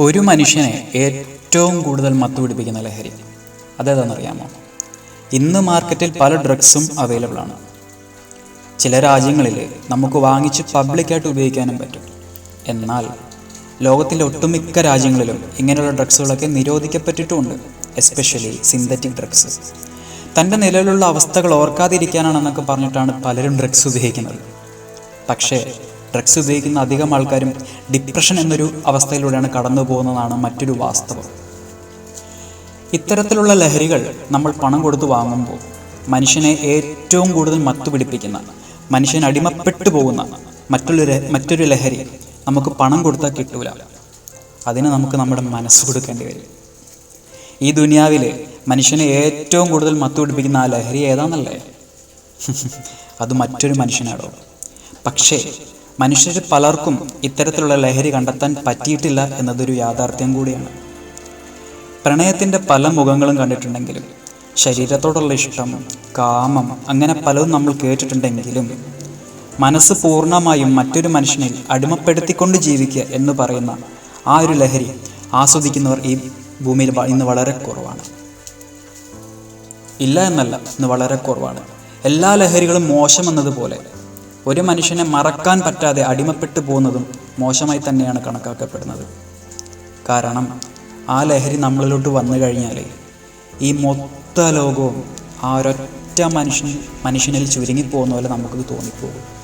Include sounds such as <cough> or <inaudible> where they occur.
ഒരു മനുഷ്യനെ ഏറ്റവും കൂടുതൽ മത്തുപിടിപ്പിക്കുന്ന ലഹരി അതേതാണെന്നറിയാമോ? ഇന്ന് മാർക്കറ്റിൽ പല ഡ്രഗ്സും അവൈലബിൾ ആണ്. ചില രാജ്യങ്ങളിൽ നമുക്ക് വാങ്ങിച്ച് പബ്ലിക്കായിട്ട് ഉപയോഗിക്കാനും പറ്റും. എന്നാൽ ലോകത്തിലെ ഒട്ടുമിക്ക രാജ്യങ്ങളിലും ഇങ്ങനെയുള്ള ഡ്രഗ്സുകളൊക്കെ നിരോധിക്കപ്പെട്ടിട്ടുമുണ്ട് എസ്പെഷ്യലി സിന്തറ്റിക് ഡ്രഗ്സ് തന്റെ നിലവിലുള്ള അവസ്ഥകൾ ഓർക്കാതിരിക്കാനാണെന്നൊക്കെ പറഞ്ഞിട്ടാണ് പലരും ഡ്രഗ്സ് ഉപയോഗിക്കുന്നത്. പക്ഷേ ഡ്രഗ്സ് ഉപയോഗിക്കുന്ന അധികം ആൾക്കാരും ഡിപ്രഷൻ എന്നൊരു അവസ്ഥയിലൂടെയാണ് കടന്നു പോകുന്നതാണ് മറ്റൊരു വാസ്തവം. ഇത്തരത്തിലുള്ള ലഹരികൾ നമ്മൾ പണം കൊടുത്ത് വാങ്ങുമ്പോൾ മനുഷ്യനെ ഏറ്റവും കൂടുതൽ മത്തുപിടിപ്പിക്കുന്ന മനുഷ്യൻ അടിമപ്പെട്ടു പോകുന്ന മറ്റൊരു മറ്റൊരു ലഹരി നമുക്ക് പണം കൊടുത്താൽ കിട്ടൂല. അതിന് നമുക്ക് നമ്മുടെ മനസ്സ് കൊടുക്കേണ്ടി വരും. ഈ ദുനിയാവിൽ മനുഷ്യനെ ഏറ്റവും കൂടുതൽ മത്തുപിടിപ്പിക്കുന്ന ആ ലഹരി ഏതാണെന്നല്ലേ <laughs> അത് മറ്റൊരു മനുഷ്യനാടോ പക്ഷേ മനുഷ്യർ പലർക്കും ഇത്തരത്തിലുള്ള ലഹരി കണ്ടെത്താൻ പറ്റിയിട്ടില്ല എന്നതൊരു യാഥാർത്ഥ്യം കൂടിയാണ്. പ്രണയത്തിന്റെ പല മുഖങ്ങളും കണ്ടിട്ടുണ്ടെങ്കിലും ശരീരത്തോടുള്ള ഇഷ്ടം കാമം അങ്ങനെ പലതും നമ്മൾ കേട്ടിട്ടുണ്ടെങ്കിലും മനസ്സ് പൂർണമായും മറ്റൊരു മനുഷ്യനിൽ അടിമപ്പെടുത്തിക്കൊണ്ട് ജീവിക്കുക എന്ന് പറയുന്ന ആ ഒരു ലഹരി ആസ്വദിക്കുന്നവർ ഈ ഭൂമിയിൽ ഇന്ന് വളരെ കുറവാണ്. ഇല്ല എന്നല്ല ഇന്ന് വളരെ കുറവാണ്. എല്ലാ ലഹരികളും മോശമെന്നതുപോലെ ഒരു മനുഷ്യനെ മറക്കാൻ പറ്റാതെ അടിമപ്പെട്ടു പോകുന്നതും മോശമായി തന്നെയാണ് കണക്കാക്കപ്പെടുന്നത്. കാരണം ആ ലഹരി നമ്മളിലോട്ട് വന്നു കഴിഞ്ഞാൽ ഈ മൊത്ത ലോകവും ആ ഒരൊറ്റ മനുഷ്യൻ മനുഷ്യനിൽ ചുരുങ്ങിപ്പോകുന്ന പോലെ നമുക്കത് തോന്നിപ്പോകും.